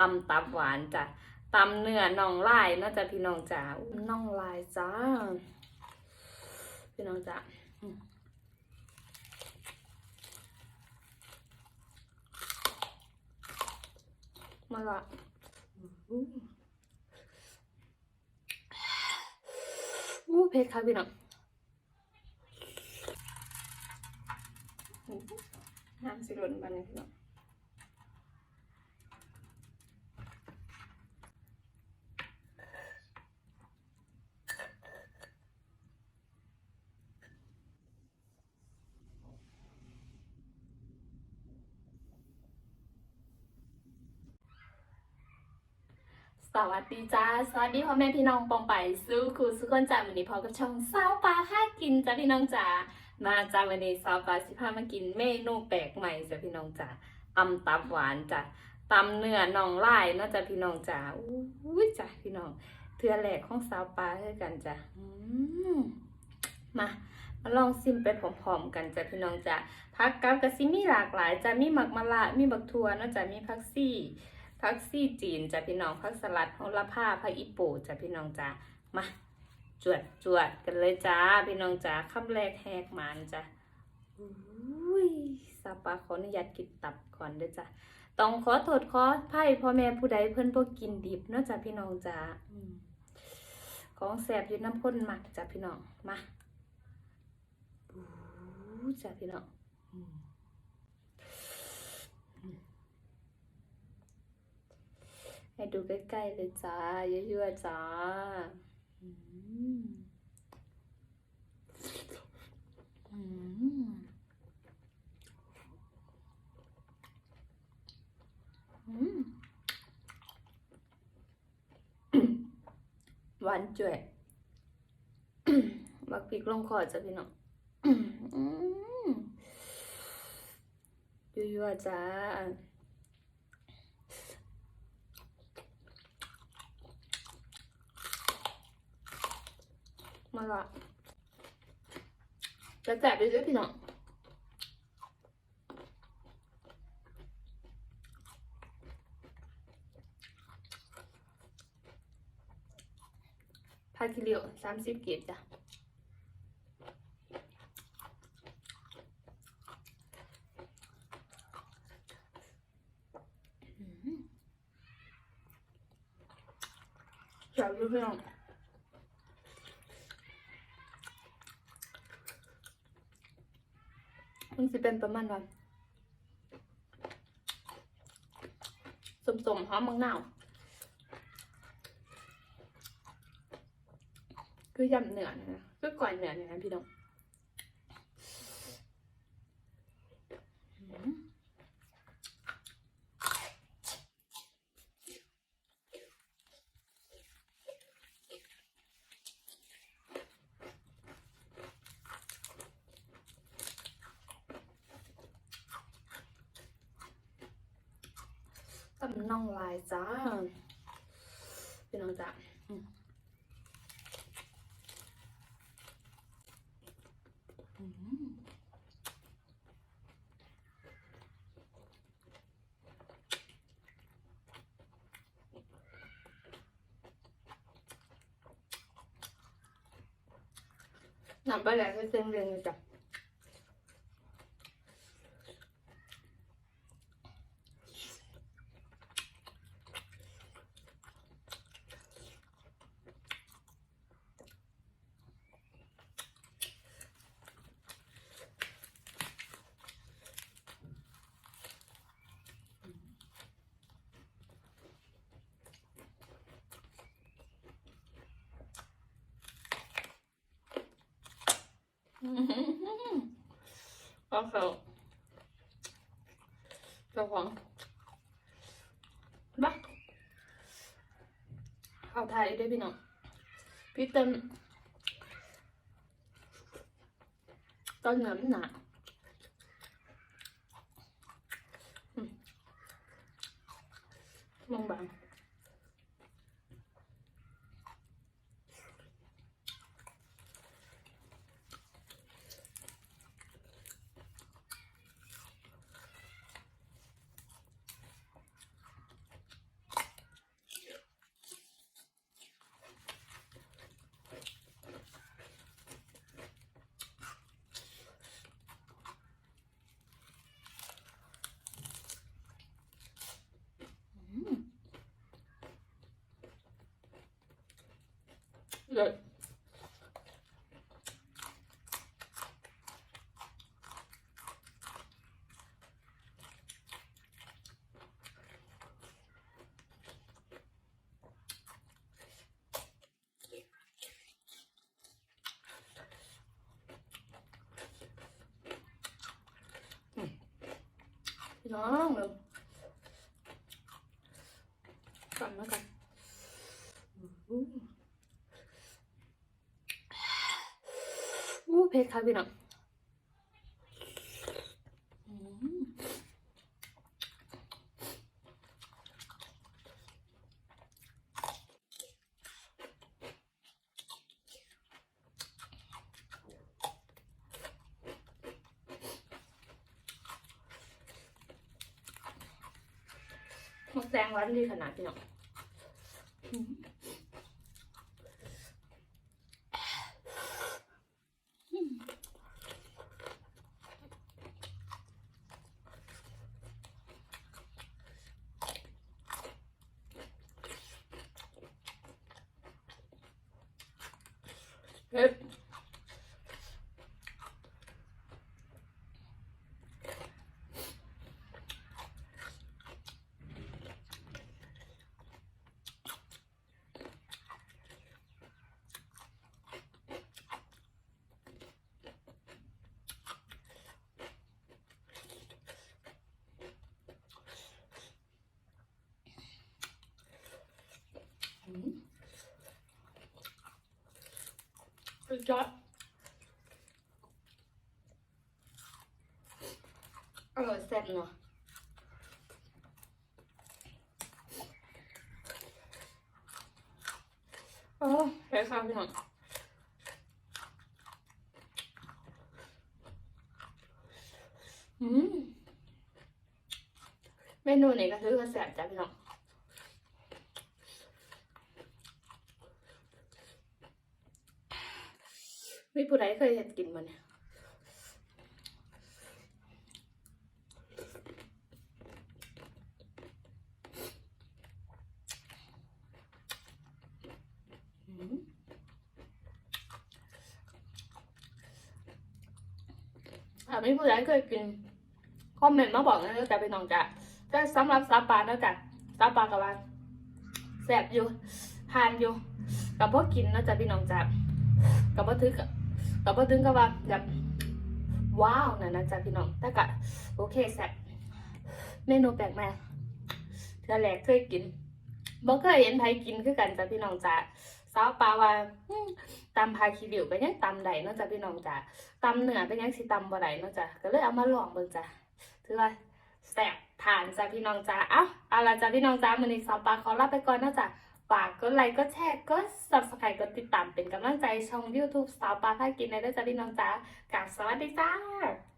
ตำตับหวานจ้ะตำเนื้อน่องลายเนาจะพี่น้องจ๋าน่องลายจ้า พี่น้องจ๋ามมาละอู้อู้เผ็ดค่ะพี่น้องน้ำสิหล่นบานนี้พี่น้อง สวัสดีจ้า สวัสดีพ่อแม่พี่น้องปองไปสู้ครูสุกคนจ้าวันนี้พอกับช่องสาวปลาห้ากินจ้าพี่น้องจ๋า มาจ้าวันนี้สาวปลาสิพามากินเมนูแปลกใหม่จ้าพี่น้องจ๋าตำตับหวานจ้ะตำเนื้อน่องลายเนาะจ้าพี่น้องจ๋าอุ้จ้าพี่น้อง เทือแหลกของสาวปลาด้วยกันจ้ะอืมามาลองซิมไปพร้อมๆกันจ้ะพี่น้องจ๋าผักกับกะซิมีหลากหลายจ้ะมีหมักมะละมีบักทั่วเนาะจ้ะมีผักซี่ ผักซี่จีนจ้ะพี่น้องผักสลัดโหระพาผักอีปูจ้ะพี่น้องจ้ามาจวดจวดกันเลยจ้าพี่น้องจ้าคำแรกแหกมานจ้ะอุ้ยซาปาขออนุญาตกินตับก่อนด้อจ้ะต้องขอโทษขอไพ่พ่อแม่ผู้ใดเพิ่นบ่กินดิบเนาะจ้ะพี่น้องจ้าของแสบอยู่น้ำพ่นหมักจ้ะพี่น้องมาจ้ะพี่น้องอืม ให้ดูใกล้ๆเลยจ้าเยอะๆจ้าอืมอืมอืมหวานจ่วยบักพริกลงคอจ้ะพี่น้องอืมยั่วๆจ้า มาละจะแจกไปด้วยพี่น้องพาคิเลียวสามสิบเก็บจ้ะอืมแจกด้วยพี่น้อง มันจะเป็นประมาณว่าสมๆหอมมังนาวคือยำเหนือนะคือก่อยเหนือเนี่ยนะพี่น้อง น่องลายจ้าพี่น้องจ้าอืมอืมน้ำปลาแหลกให้เส้นเรียงจ้ะ ก็เขาเจ้าของบ้าเอาไทยด้วยพี่น้องพี่เต็มตอนเหนือมันหนาอืมบางบาง เลิศอืมพี่น้อง เลยก่อนแล้วกันอู้อู้เผ็ดค่ะพี่น้องวันแซงร้านดีขนาดพี่น้อง อื สุดยอดอร่อยแซ่บเนาะโอ้เผ็ดค่ะพี่น้องอืมเมนูนี้ก็คือก็แซ่บจ้ะพี่น้อง มีผู้ใดเคยเห็นกินมันเนี่ยอืมถ้ามีผู้ใดเคยกินคอมเมนต์มาบอกนะจ๊ะพี่น้องจ้ะแต่สำหรับซาปานะจ๊ะซาปากับว่าแซบอยู่ทานอยู่กับพวกกินนะจ๊ะพี่น้องจ้ะกับพวกถึง กับพวกถึงกับว่าแบบว้าวนะนะจ๊ะพี่น้องแต่ก็โอเคแซ่บเมนูแปลกใหม่เธอแรกเคยกินบ่เคยเห็นใครกินคือกันจ้ะพี่น้องจ้ะสาวปลาว่าตำพาคีริวก็ยังตำได้เนาะจ้ะพี่น้องจ้ะตำเหนือเป็นยังสิตำบ่ได้เนาะจ้ะก็เลยเอามาลองเบิ่งจ้ะถือว่าแซ่บผ่านจ้าพี่น้องจ้าเอ้าเอาละจ้าพี่น้องจ้ามือนี้สาวปลาขอลาไปก่อนนะจ้ะ ฝากกดไลค์กดแชร์กด subscribe กดติดตามเป็นกำลังใจช่อง YouTube สาวปลาพากินในด้วยจ้าพี่น้องจ้ากราบสวัสดีจ้า